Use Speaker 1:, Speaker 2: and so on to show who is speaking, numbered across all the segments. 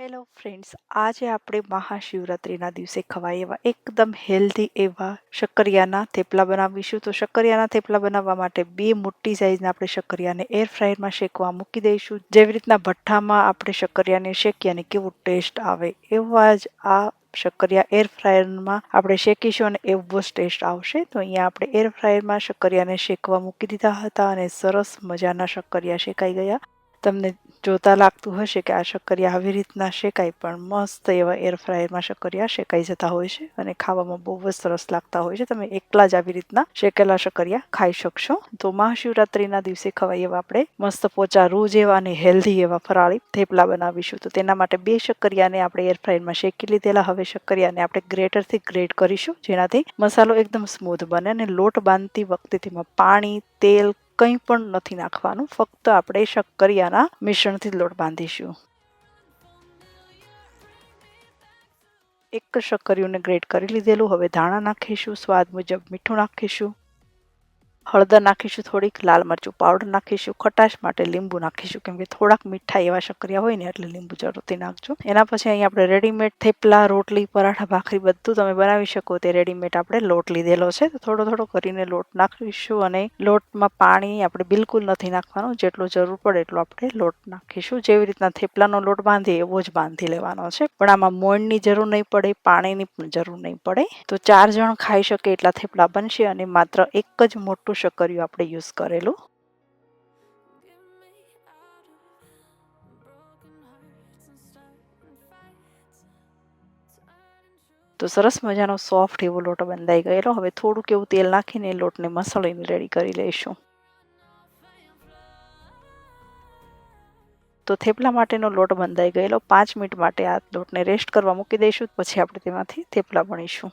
Speaker 1: Hello friends આજે આપણે મહાશિવરાત્રિના દિવસે ખવાય એવા એકદમ હેલ્ધી એવા શક્કરિયાના થેપલા બનાવીશું. તો શક્કરિયાના થેપલા બનાવવા માટે બે મોટી સાઇઝના આપણે શક્કરિયાને એર ફ્રાયરમાં શેકવા મૂકી દઈશું. જેવી રીતના ભઠ્ઠામાં આપણે શક્કરિયાને શેકીએ અને કેવું ટેસ્ટ આવે એવા જ આ શક્કરિયા એર ફ્રાયરમાં આપણે શેકીશું અને એવો જ ટેસ્ટ આવશે. તો અહીંયા આપણે એર ફ્રાયરમાં શક્કરિયાને શેકવા મૂકી દીધા હતા અને સરસ મજાના શક્કરિયા શેકાઈ ગયા. તમને જોતા લાગતું હશે કે આ શક્કરિયા આવી રીતના શેકાય, પણ મસ્ત એવા એર ફ્રાયરમાં શક્કરિયા શેકાઈ જતા હોય છે અને ખાવામાં બહુ જ સરસ લાગતા હોય છે. તમે એકલા જ આવી રીતના શેકેલા શક્કરિયા ખાઈ શકશો. તો મહાશિવરાત્રિના દિવસે ખવાય એવા આપણે મસ્ત પોચા રોજ એવા અને હેલ્ધી એવા ફરાળી થેપલા બનાવીશું. તો તેના માટે બે શક્કરિયાને આપણે એર ફ્રાયરમાં શેકી લીધેલા. હવે શક્કરિયાને આપણે ગ્રેટરથી ગ્રેટ કરીશું, જેનાથી મસાલો એકદમ સ્મૂથ બને અને લોટ બાંધતી વખતે તેમાં પાણી, તેલ કંઈ પણ નથી નાખવાનું. ફક્ત આપણે શક્કરિયાના મિશ્રણથી લોટ બાંધીશું. એક શક્કરિયુંને ગ્રેટ કરી લીધેલું. હવે ધાણા નાખીશું. સ્વાદ મુજબ મીઠું નાખીશું. હળદર નાખીશું, થોડીક લાલ મરચું પાવડર નાખીશું, ખટાશ માટે લીંબુ નાખીશું. કેમ કે થોડાક મીઠા એવા શક્કરિયા હોય ને, એટલે લીંબુ જરૂરથી નાખજો. એના પછી અહીંયા આપણે રેડીમેડ થેપલા, રોટલી, પરાઠા, ભાખરી બધું તમે બનાવી શકો. તે રેડીમેડ આપણે લોટ લીધેલો છે. તો થોડો થોડો કરીને લોટ નાખીશું અને લોટમાં પાણી આપણે બિલકુલ નથી નાખવાનું. જેટલો જરૂર પડે એટલો આપણે લોટ નાખીશું. જેવી રીતના થેપલાનો લોટ બાંધીએ, એવો જ બાંધી લેવાનો છે. પણ આમાં મોણની જરૂર નહીં પડે, પાણીની પણ જરૂર નહીં પડે. તો ચાર જણ ખાઈ શકે એટલા થેપલા બનશે અને માત્ર એક જ મોટું શક્કરિયું આપણે યુઝ કરેલું. તો સરસ મજાનો સોફ્ટ એવો લોટ બંધાઈ ગયેલો. હવે થોડુંક એવું તેલ નાખીને લોટને મસળીને રેડી કરી લઈશું. તો થેપલા માટેનો લોટ બંધાઈ ગયેલો. પાંચ મિનિટ માટે આ લોટને રેસ્ટ કરવા મૂકી દઈશું. પછી આપણે તેમાંથી થેપલા બનીશું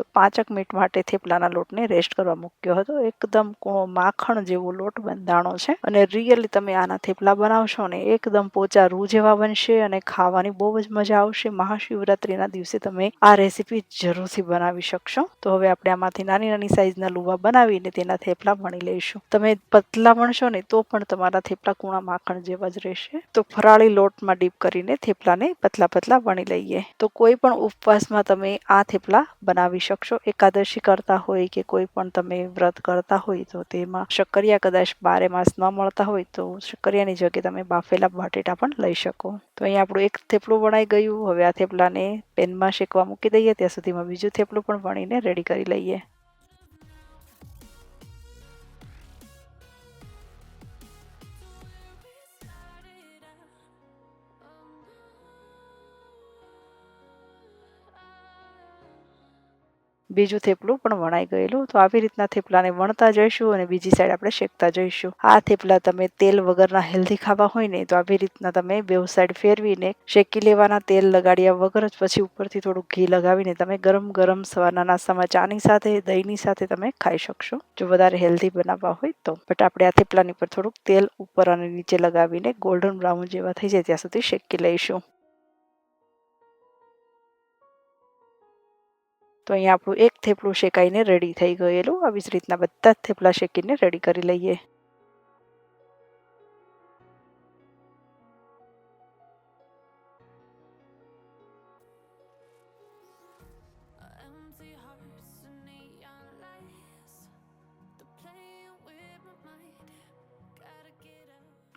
Speaker 1: તો પાંચક મિનિટ માટે થેપલાના લોટને રેસ્ટ કરવા મૂક્યો હતો. એકદમ કૂણો માખણ જેવો લોટ બંધાણો છે અને રિયલી તમે આના થેપલા બનાવશો ને એકદમ પોચા રૂ જેવા બનશે અને ખાવાની બહુ જ મજા આવશે. મહાશિવરાત્રિના દિવસે તમે આ રેસીપી જરૂરથી બનાવી શકશો. તો હવે આપણે આમાંથી નાની નાની સાઈઝના લુવા બનાવીને તેના થેપલા વણી લઈશું. તમે પતલા વણશો ને તો પણ તમારા થેપલા કૂણા માખણ જેવા જ રહેશે. તો ફરાળી લોટમાં ડીપ કરીને થેપલાને પતલા પતલા વણી લઈએ. તો કોઈ પણ ઉપવાસમાં તમે આ થેપલા બનાવી શકશો? એકાદશી કરતા હોય કે કોઈ પણ તમે વ્રત કરતા હોય તો તેમાં શક્કરિયા કદાચ બારે માસ ન મળતા હોય તો શક્કરિયાની જગ્યાએ તમે બાફેલા બટેટા પણ લઈ શકો. તો અહીંયા આપણું એક થેપલું વણાઈ ગયું. હવે આ થેપલાને પેનમાં શેકવા મૂકી દઈએ. ત્યાં સુધીમાં બીજું થેપલું પણ વણીને રેડી કરી લઈએ. બીજું થેપલું પણ વણાઈ ગયેલું. તો આવી રીતના થેપલાને વણતા જઈશું અને બીજી સાઈડ આપણે શેકતા જઈશું. આ થેપલા તમે તેલ વગરના હેલ્ધી ખાવા હોય ને, તો આવી રીતના તમે બેઉ સાઈડ ફેરવીને શેકી લેવાના. તેલ લગાડ્યા વગર જ પછી ઉપરથી થોડું ઘી લગાવીને તમે ગરમ ગરમ સવારના નાસ્તામાં ચાની સાથે, દહીંની સાથે તમે ખાઈ શકશો. જો વધારે હેલ્ધી બનાવવા હોય તો. બટ આપણે આ થેપલાની પર થોડુંક તેલ ઉપર અને નીચે લગાવીને ગોલ્ડન બ્રાઉન જેવા થઈ જાય ત્યાં સુધી શેકી લઈશું. તો અહીંયા આપણું એક થેપલું શેકાઈને રેડી થઈ ગયેલું. આવી જ રીતના બધા જ થેપલા શેકીને રેડી કરી લઈએ.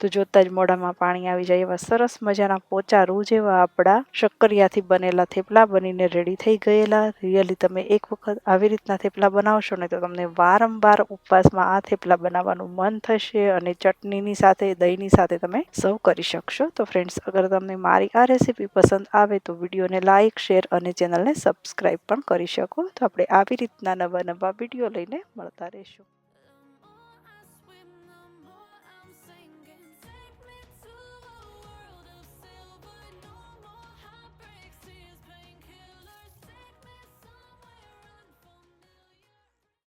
Speaker 1: તો જોતાં જ મોઢામાં પાણી આવી જાય એવા સરસ મજાના પોચા રૂ જેવા આપણા શક્કરિયાથી બનેલા થેપલા બનીને રેડી થઈ ગયેલા. રિયલી તમે એક વખત આવી રીતના થેપલા બનાવશો ને તો તમને વારંવાર ઉપવાસમાં આ થેપલા બનાવવાનું મન થશે અને ચટણીની સાથે, દહીંની સાથે તમે સર્વ કરી શકશો. તો ફ્રેન્ડ્સ અગર તમને મારી આ રેસીપી પસંદ આવે તો વિડીયોને લાઇક શેર અને ચેનલને સબસ્ક્રાઈબ પણ કરી શકો. તો આપણે આવી રીતના નવા નવા વીડિયો લઈને મળતા રહીશું.